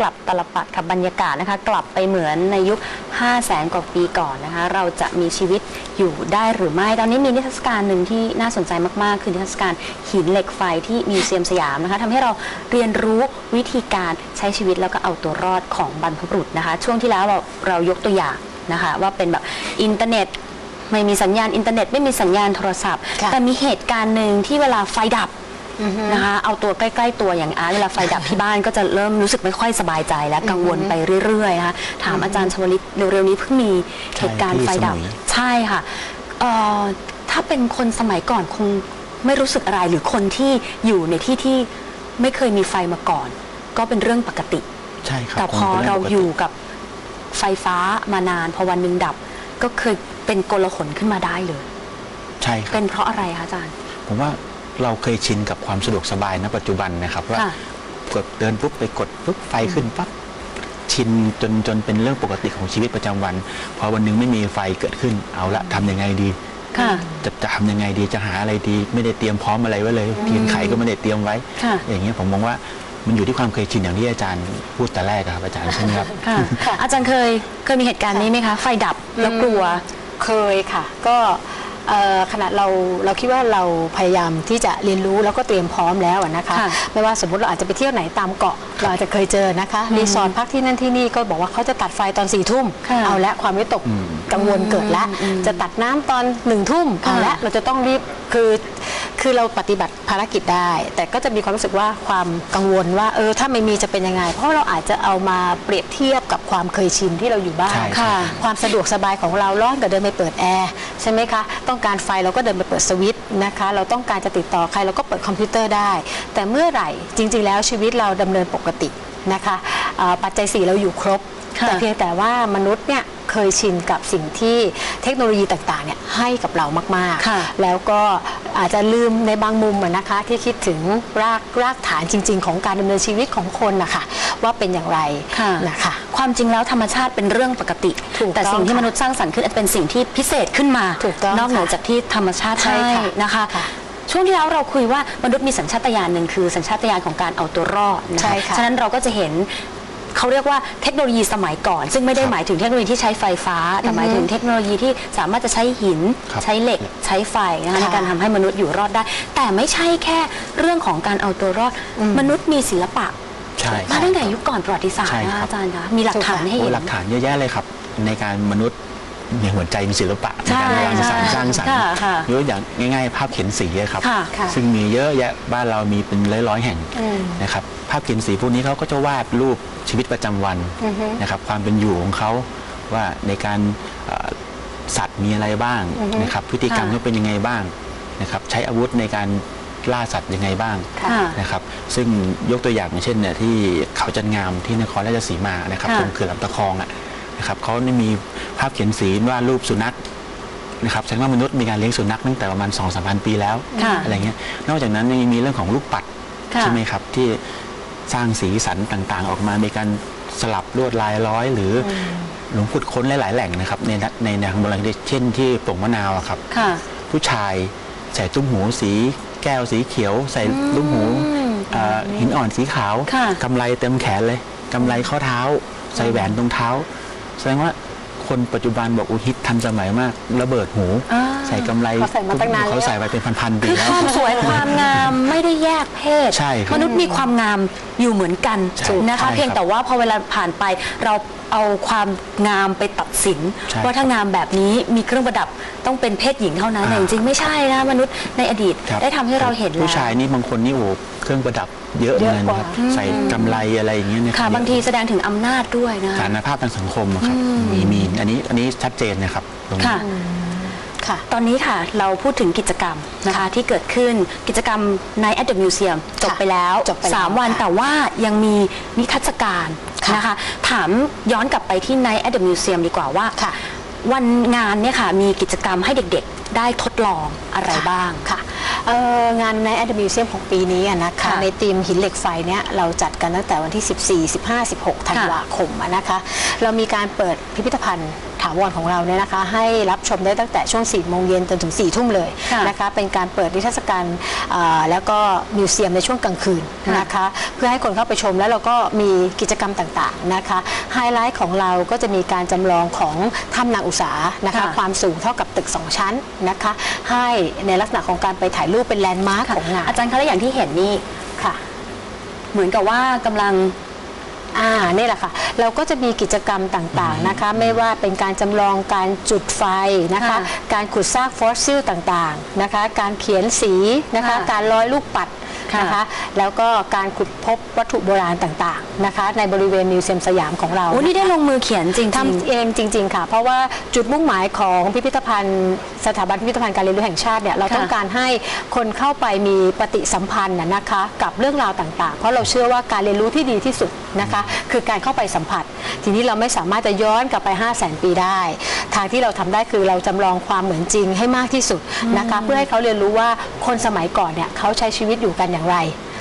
กลับตลปัดค่ะบรรยากาศนะคะ กลับไปเหมือนในยุค 5 0 0แสนกว่าปีก่อนนะคะ เราจะมีชีวิตอยู่ได้หรือไม่ ตอนนี้มีนิทรรศการหนึ่งที่น่าสนใจมาก ๆ คือนิทรรศการหินเหล็กไฟที่มิวเซียมสยามนะคะทำให้เราเรียนรู้วิธีการใช้ชีวิตแล้วก็เอาตัวรอดของบรรพบุรุษนะคะ ช่วงที่แล้วเราเรายกตัวอย่างนะคะว่าเป็นแบบอินเทอร์เน็ตไม่มีสัญญาณอินเทอร์เน็ตไม่มีสัญญาณโทรศัพท์ค่ะแต่มีเหตุการณ์หนึ่งที่เวลาไฟดับ นะคะเอาตัวใกล้ๆตัวอย่างอาร์ตเวลาไฟดับที่บ้านก็จะเริ่มรู้สึกไม่ค่อยสบายใจและกังวลไปเรื่อยๆนะคะถามอาจารย์ชวลิตเร็วๆนี้เพิ่งมีเหตุการณ์ไฟดับที่สมุยใช่ค่ะเอ่อถ้าเป็นคนสมัยก่อนคงไม่รู้สึกอะไรหรือคนที่อยู่ในที่ที่ไม่เคยมีไฟมาก่อน ก็เป็นเรื่องปกติใช่ครับแต่พอคงป็นเรางปกติอยู่กับไฟฟ้ามานานพอวันหนึ่งดับ ก็เคยเป็นกลหนขึ้นมาได้เลย ใช่ครับเป็นเพราะอะไรคะอาจารย์ ผมว่า เราเคยชินกับความสะดวกสบายณปัจจุบันนะครับว่า ค่ะกดเดินปุ๊บไปกดปุ๊บไฟขึ้นปั๊บชินจนจนเป็นเรื่องปกติของชีวิตประจำวันพอวันหนึงไม่มีไฟเกิดขึ้นเอาละทำยังไงดี ค่ะ จะจะทำยังไงดีจะหาอะไรดี ไม่ได้เตรียมพร้อมอะไรไว้เลยเทียนไขก็ไม่ได้เตรียมไว้ ค่ะ อย่างเงี้ยผมมองว่ามันอยู่ที่ความเคยชินอย่างที่อาจารย์พูดแต่แรกอะครับอาจารย์ใช่ไหมครับ ค่ะ อาจารย์เคยเคยมีเหตุการณ์นี้ไหมคะ ไฟดับแล้วกลัว เคยค่ะ ก็เอ่อ ขณะเราเราคิดว่าเราพยายามที่จะเรียนรู้แล้วก็เตรียมพร้อมแล้วอะนะคะค่ะไม่ว่าสมมติเราอาจจะไปเที่ยวไหนตามเกาะเราอาจจะเคยเจอนะคะรีสอร์ทพักที่นั่นที่นี่ก็บอกว่าเขาจะตัดไฟตอนสี่ทุ่มค่ะเอาละความวิตกอืมกังวลเกิดละจะตัดน้ำตอนหนึ่งทุ่มเอาละค่ะเราจะต้องรีบคือ คือเราปฏิบัติภารกิจได้ แต่ก็จะมีความรู้สึกว่าความกังวลว่าเออถ้าไม่มีจะเป็นยังไง เพราะเราอาจจะเอามาเปรียบเทียบกับความเคยชินที่เราอยู่บ้านใช่ค่ะ ความสะดวกสบายของเราร้อนก็เดินไปเปิดแอร์ใช่ไหมคะต้องการไฟเราก็เดินไปเปิดสวิตช์นะคะ เราต้องการจะติดต่อใครเราก็เปิดคอมพิวเตอร์ได้ แต่เมื่อไหร่จริง ๆ แล้วชีวิตเราดำเนินปกตินะคะอ่าปัจจัยสี่เราอยู่ครบ ค่ะ แต่เพียงแต่ว่ามนุษย์เนี่ยเคยชินกับสิ่งที่เทคโนโลยีต่างๆเนี่ยให้กับเรามาก ค่ะ ๆ แล้วก็ อาจจะลืมในบางมุมอะนะคะที่คิดถึงรากรากฐานจริง ๆ ของการดำเนินชีวิตของคนนะคะว่าเป็นอย่างไรค่ะนะคะความจริงแล้วธรรมชาติเป็นเรื่องปกติถูกต้องแต่สิ่งที่ค่ะมนุษย์สร้างสรรค์ขึ้นเป็นสิ่งที่พิเศษขึ้นมาถูกต้องนอกเหนือค่ะจากที่ธรรมชาติใช่ให้ค่ะนะคะค่ะช่วงที่แล้วเราคุยว่ามนุษย์มีสัญชาตญาณหนึ่งคือสัญชาตญาณของการเอาตัวรอดนะใช่คะค่ะฉะนั้นเราก็จะเห็น เขาเรียกว่าเทคโนโลยีสมัยก่อน ซึ่งไม่ได้หมายถึงเทคโนโลยีที่ใช้ไฟฟ้า แต่หมายถึงเทคโนโลยีที่สามารถจะใช้หินครับใช้เหล็ก ใช้ไฟนะคะค่ะในการทำให้มนุษย์อยู่รอดได้ แต่ไม่ใช่แค่เรื่องของการเอาตัวรอด มนุษย์มีศิลปะใช่มาตั้งแต่ยุคก่อนประวัติศาสตร์ใช่นะครัคะบอาจารย์คะมีหลักฐานให้โอ้เห็นหลักฐานเยอะแยะเลยครับ ในการมนุษย์ มีหัวใจมีศิลปะในการใช่รังสรรค์ใช่สร้างสรรค์ค่ะค่ะยกอย่างง่าย ๆ ภาพเขียนสีอะครับค่ะค่ะซึ่งมีเยอะแยะบ้านเรามีเป็นร้อยๆแห่งอืมนะครับภาพเขียนสีพวกนี้เขาก็จะวาดรูปชีวิตประจำวันอือฮึนะครับความเป็นอยู่ของเขาว่าในการเอ่อสัตว์มีอะไรบ้างอือฮึนะครับพฤติกรรมค่ะเขาเป็นยังไงบ้างนะครับใช้อาวุธในการล่าสัตว์ยังไงบ้างค่ะนะครับซึ่งยกตัวอย่างอย่างเช่นเนี่ยที่เขาจันงามที่นครราชสีมานะครับค่ะตรงเขื่อนลำตะคองอะ นะครับเขาได้มีภาพเขียนสีว่ารูปสุนัขนะครับแสดงว่ามนุษย์มีการเลี้ยงสุนัขตั้งแต่ประมาณ2 3 0 0 0 ปีแล้วค่ะอะไรเงี้ยนอกจากนั้นยังมีเรื่องของลูกปัดค่ะใช่ไหมครับที่สร้างสีสันต่างๆ ออกมา มีการสลับลวดลายร้อย หรืออหลวงขุดค้นหลาย ๆ แหล่งนะครับ ในในในทางโบราณเช่นที่โป่งมะนาวอะครับค่ะผู้ชายใส่ตุ้มหูสีแก้วสีเขียว ใส่ตุ้มหูเอ่อหินอ่อนสีขาวค่ะกำไรเต็มแขนเลยกำไรข้อเท้า ใส่แหวนตรงเท้า แสดงว่าคนปัจจุบันบอกอุยฮิตทันสมัยมาก ระเบิดหูอ่าใส่กำไรเขาใส่มาตั้งนานแล้วเขาใส่ไปเป็นพันๆปีคือแล้วความสวยความงามไม่ได้แยกเพศใช่ครับมนุษย์มีความงามอยู่เหมือนกันใช่นะคะใช่เพียงครับแต่ว่าพอเวลาผ่านไปเราเอาความงามไปตัดสินใช่ว่าถ้างามแบบนี้มีเครื่องประดับต้องเป็นเพศหญิงเท่านั้นอ่าแต่จริงๆไม่ใช่นะมนุษย์ในอดีตครับได้ทำให้เราเห็นแล้วผู้ชายนี่บางคนนี่โอ้โหเครื่องประดับ เยอะเยเลอะยกว่านะครับใส่กำไรอะไรอย่างเงี้ยนะค่ะเยอะบางทีแสดงถึงอำนาจด้วยนะฐานภาพทางสังคมอะครับมีมีอันนี้อันนี้ชัดเจนนะครับตรงนี้ค่ะค่ะตอนนี้ค่ะเราพูดถึงกิจกรรมนะคะที่เกิดขึ้นกิจกรรมใน at the museum จบไปแล้วจบไปแล้วสามวันค่ะแต่ว่ายังมีนิทรรศการค่ะนะคะถามย้อนกลับไปที่ใน at the museum ดีกว่าว่าค่ะ วันงานเนี่ยค่ะมีกิจกรรมให้เด็กๆ ได้ทดลองอะไรบ้างค่ะเอ่องานในแอดมิวเซียมของปีนี้อะนะคะค่ะในทีมหินเหล็กไฟเนี่ยเราจัดกันตั้งแต่วันที่ 14 15 16 ธันวาคมอะนะคะ เรามีการเปิดพิพิธภัณฑ์ ถาวรของเราเนี่ยนะคะ ให้รับชมได้ตั้งแต่ช่วง4โมงเย็นจนถึง4ทุ่มเลยค่ะนะคะเป็นการเปิดนิทรรศการอ่าแล้วก็มิวเซียมในช่วงกลางคืนค่ะนะคะ เพื่อให้คนเข้าไปชมแล้วเราก็มีกิจกรรมต่างๆนะคะไฮไลท์ของเราก็จะมีการจำลองของถ้ำนางอุษานะคะค่ะความสูงเท่ากับตึก 2 ชั้นนะคะ ให้ในลักษณะของการไปถ่ายรูปเป็นแลนด์มาร์คค่ะของงานอาจารย์คะแล้วอย่างที่เห็นนี่ค่ะ เหมือนกับว่ากำลัง อ่านี่แหละค่ะ เราก็จะมีกิจกรรมต่างๆนะคะ ไม่ว่าเป็นการจำลองการจุดไฟนะคะค่ะการขุดซากฟอสซิลต่างๆนะคะ การเขียนสีนะคะค่ะการร้อยลูกปัดค่ะ นะคะแล้วก็การขุดพบวัตถุโบราณต่างๆนะคะในบริเวณมิวเซียมสยามของเราโอ้นี่ได้ะคะลงมือเขียนจริงๆทำเองจริง ๆ ค่ะ เพราะว่าจุดมุ่งหมายของพิพิธภัณฑ์สถาบันพิพิธภัณฑ์การเรียนรู้แห่งชาติเนี่ยเราค่ะต้องการให้คนเข้าไปมีปฏิสัมพันธ์น่ะนะคะกับเรื่องราวต่างๆ เพราะเราเชื่อว่าการเรียนรู้ที่ดีที่สุดนะคะคือการเข้าไปสัมผัส ทีนี้เราไม่สามารถจะย้อนกลับไป 5 0 0แสนปีได้ ทางที่เราทำได้คือเราจำลองความเหมือนจริงให้มากที่สุดนะคะเพื่อให้เขาเรียนรู้ว่าคนสมัยก่อนเนี่ยเขาใช้ชีวิตอยู่กันอย่างไร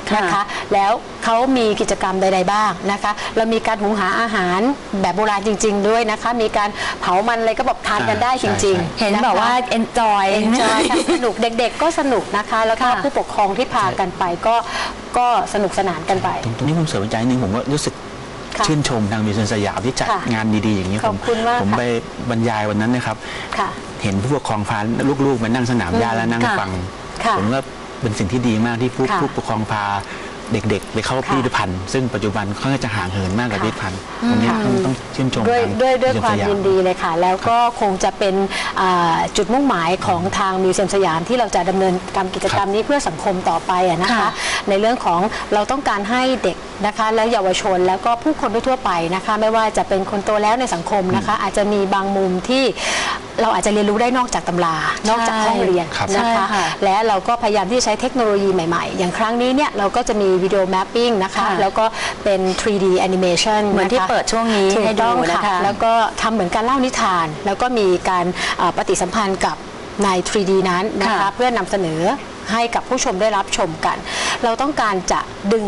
ค่ะนะคะแล้วเขามีกิจกรรมใด ๆ บ้างนะคะ เรามีการหุงหาอาหารแบบโบราณจริง ๆ ด้วยนะคะ มีการเผามันอะไรก็แบบทานกันได้จริง ๆ เห็นแบบว่า enjoy เอนจอยสนุกเด็ก ๆ ก็สนุกนะคะ แล้วก็ค่ะผู้ปกครองที่พากันไปก็ก็สนุกสนานกันไป ตรงตรงนี้ผมเสริมใจนิดนึงผมก็รู้สึกค่ะชื่นชมทางมิวเซียมสยามที่จัดค่ะงานดีๆอย่างนี้ขอบคุณมากผมค่ะไปบรรยายวันนั้นนะครับค่ะเห็นผู้ปกครองพาลูกๆมานั่งสนามหญ้าแล้วนั่งค่ะฟังค่ะผมก็ เป็นสิ่งที่ดีมากที่ผู้ค่ะผู้ปกครองพาเด็กๆ ไปเข้าค่ะพิพิธภัณฑ์ ซึ่งปัจจุบันเขาก็จะห่างเหินมากกับค่ะพิพิธภัณฑ์ตรงนี้ต้องต้องชื่นชมด้วยทางด้วยด้วยมิความเซียินดีเลยค่ะ แล้วก็คงจะเป็นอ่าจุดมุ่งหมายของทางมิวเซียมสยามที่เราจะดำเนินการกิจกรรมนี้เพื่อสังคมต่อไปอะนะคะค่ะในเรื่องของเราต้องการให้เด็กนะคะ และเยาวชนแล้วก็ผู้คนทั่วๆไปนะคะ ไม่ว่าจะเป็นคนโตแล้วในสังคมนะคะ อาจจะมีบางมุมที่ เราอาจจะเรียนรู้ได้นอกจากตำรา นอกจากห้องเรียนครับ นะใช่คะค่ะและเราก็พยายามที่จะใช้เทคโนโลยีใหม่ๆ อย่างครั้งนี้เนี่ยเราก็จะมีวิดีโอแมปปิ้งนะคะค่ะแล้วก็เป็น 3D animation เหมือนที่ะคะเปิดช่วงนี้ถูกให้ดูต้องนะคะค่ะแล้วก็ทำเหมือนการเล่านิทาน แล้วก็มีการอ่าปฏิสัมพันธ์กับใน 3D นั้นนะคะค่ะเพื่อนำเสนอให้กับผู้ชมได้รับชมกัน เราต้องการจะดึง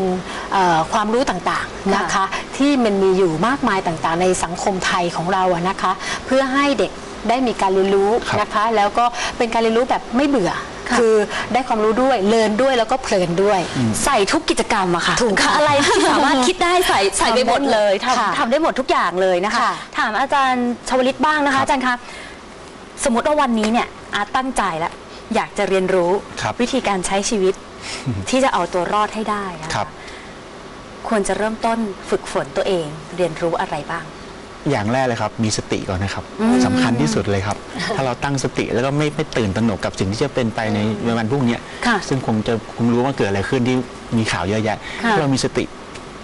เอ่อความรู้ต่างๆนะคะ ที่มันมีอยู่มากมายต่างๆ ในสังคมไทยของเราอะนะคะ เพื่อให้เด็ก ได้มีการเรียนรู้ครับ นะคะ แล้วก็เป็นการเรียนรู้แบบไม่เบื่อค่ะคือได้ความรู้ด้วยเรียนด้วยแล้วก็เพลินด้วย ใส่ทุกกิจกรรมอะค่ะถูกค่ะอะไรที่สามารถคิดได้ใส่ใส่ไปหมดเลยค่ะทำทำได้หมดทุกอย่างเลยนะคะ ค่ะ ถามอาจารย์ชวลิตบ้างนะครัคะบอาจารย์คะสมมติว่าวันนี้เนี่ยอาร์ตตั้งใจแล้วอยากจะเรียนรู้ครับ วิธีการใช้ชีวิตที่จะเอาตัวรอดให้ได้อะครับ ควรจะเริ่มต้นฝึกฝนตัวเองเรียนรู้อะไรบ้าง อย่างแรกเลยครับมีสติก่อนนะครับสำคัญที่สุดเลยครับ ถ้าเราตั้งสติแล้วก็ไม่ไม่ตื่นตระหนกกับสิ่งที่จะเป็นไปในวันพรุ่งเนี้ยค่ะซึ่งคงจะคงรู้ว่าเกิดอะไรขึ้นที่มีข่าวเยอะแยะค่ะถ้าเรามีสติ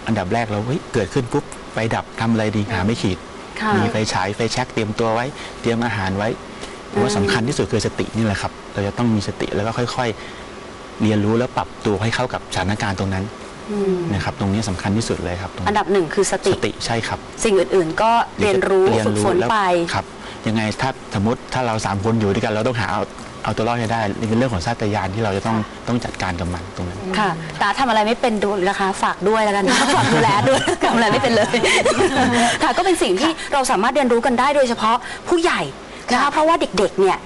อันดับแรกเราเฮ้ยเกิดขึ้นปุ๊บไฟดับทำอะไรดีหาไม่ขีดค่ะมีไฟฉายไฟแช็กเตรียมตัวไว้ เตรียมอาหารไว้ผมว่าสำคัญที่สุดคือสตินี่แหละครับ เราจะต้องมีสติแล้วก็ค่อย ๆ เรียนรู้แล้วปรับตัวให้เข้ากับสถานการณ์ตรงนั้น อืมนะครับตรงนี้สำคัญที่สุดเลยครับตรงอันดับหนึ่งคือสติ สติใช่ครับสิ่งอื่นๆ ก็เรียนรู้เรียนฝึกรู้ฝนแล้วไป ครับยังไงถ้าสมมติถ้าเราสามคนอยู่ด้วยกันเราต้องหาเอาเอาตัวรอดให้ได้นี่เป็นเรื่องของชาตญาณที่เราจะต้องต้องจัดการกับมันตรงนั้น ค่ะแต่ทำอะไรไม่เป็นดูนะคะ ฝากด้วยแล้วกันฝากดูแลด้วยทำอะไรไม่เป็นเลย ค่ะก็เป็นสิ่งที่เราสามารถเรียนรู้กันได้โดยเฉพาะผู้ใหญ่นะคะค่ะเพราะว่าเด็กๆเนี่ย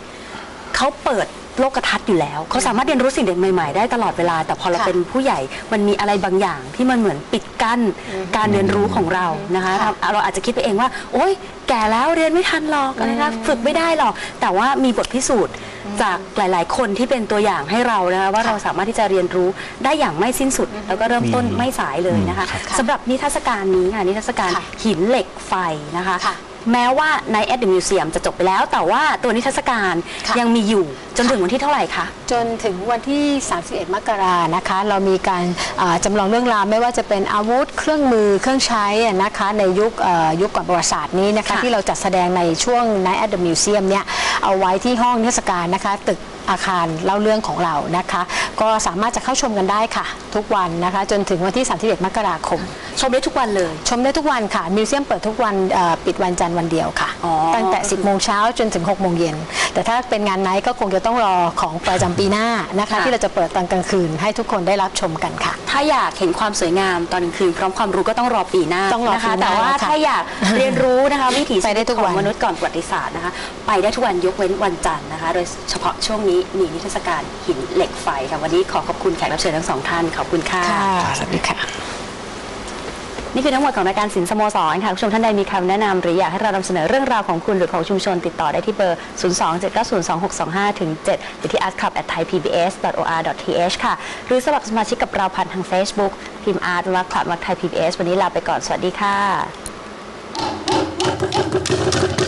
เขาเปิด โลกทัศน์อยู่แล้ว เขาสามารถเรียนรู้สิ่งเด็กใหม่ๆ ได้ตลอดเวลา แต่พอเราค่ะเป็นผู้ใหญ่มันมีอะไรบางอย่างที่มันเหมือนปิดกั้นการเรียนรู้ของเรานะคะค่ะ เราอาจจะคิดไปเองว่า โอ๊ยแก่แล้วเรียนไม่ทันหรอกอะไรนะฝึกไม่ได้หรอก แต่ว่ามีบทพิสูจน์จากหลาย ๆ คนที่เป็นตัวอย่างให้เรานะคะว่าเราสามารถที่จะเรียนรู้ได้อย่างไม่สิ้นสุด แล้วก็เริ่มต้นมี ไม่สายเลยนะคะครับสำหรับนิทรรศการนี้ค่ะนิทรรศการค่ะหินเหล็กไฟนะคะ ค่ะ แม้ว่าในแอดเดอะมิวเซียมจะจบไปแล้ว แต่ว่าตัวนิทรรศการค่ะ ยังมีอยู่จนถึงวันที่เท่าไหร่คะ จนถึงวันที่ 31 มกรานะคะ เรามีการอ่าจำลองเรื่องราวไม่ว่าจะเป็นอาวุธ เครื่องมือ เครื่องใช้อะนะคะในยุคเอ่อยุคก่อนประวัติศาสตร์นี้นะคะค่ะที่เราจัดแสดงในช่วง Night at the Museum เนี่ยเอาไว้ที่ห้องนิทรรศการนะคะตึก อาคารเล่าเรื่องของเรานะคะ ก็สามารถจะเข้าชมกันได้ค่ะ ทุกวันนะคะ จนถึงวันที่ 31 มกราคม ชมได้ทุกวันเลย ชมได้ทุกวันค่ะ มิวเซียมเปิดทุกวันเอ่อปิดวันจันทร์วันเดียวค่ะอ๋อตั้งแต่ 10 โมงเช้าจนถึง 6 โมงเย็น แต่ถ้าเป็นงานไนท์ก็คงจะต้องรอของประจำปีหน้านะคะ ที่เราจะเปิดตอนกลางคืน ให้ทุกคนได้รับชมกันค่ะ ถ้าอยากเห็นความสวยงามตอนกลางคืนพร้อมความรู้ก็ต้องรอปีหน้าต้องรอนะคะปีหน้าแต่ว่าค่ะถ้าอยากเรียนรู้นะคะวิถีไปชีได้วิตทุกขอวังนมนุษย์ก่อนประวัติศาสตร์นะคะ ไปได้ทุกวันยกเว้นวันจันทร์นะคะ โดยเฉพาะช่วงนี้มีนิทรรศการหินเหล็กไฟค่ะวันนี้ขอขอบคุณแขกรับเชิญทั้งสองท่านขอบคุณค่ะค่ะสวัสดีค่ะ นี่คือทั้งหมดของรายการสินสโมสรค่ะคุณผู้ชมท่านใดมีคำแนะนำหรืออยากให้เรานำเสนอเรื่องราวของคุณหรือของชุมชนติดต่อได้ที่เบอร์ 027902625ถึง7หรือที่ artclub@thaipbs.or.th ค่ะ หรือสมัครสมาชิกกับเราผ่านทาง Facebook พิมพ์ art วักคลับวักไทย PBS วันนี้ลาไปก่อนสวัสดีค่ะ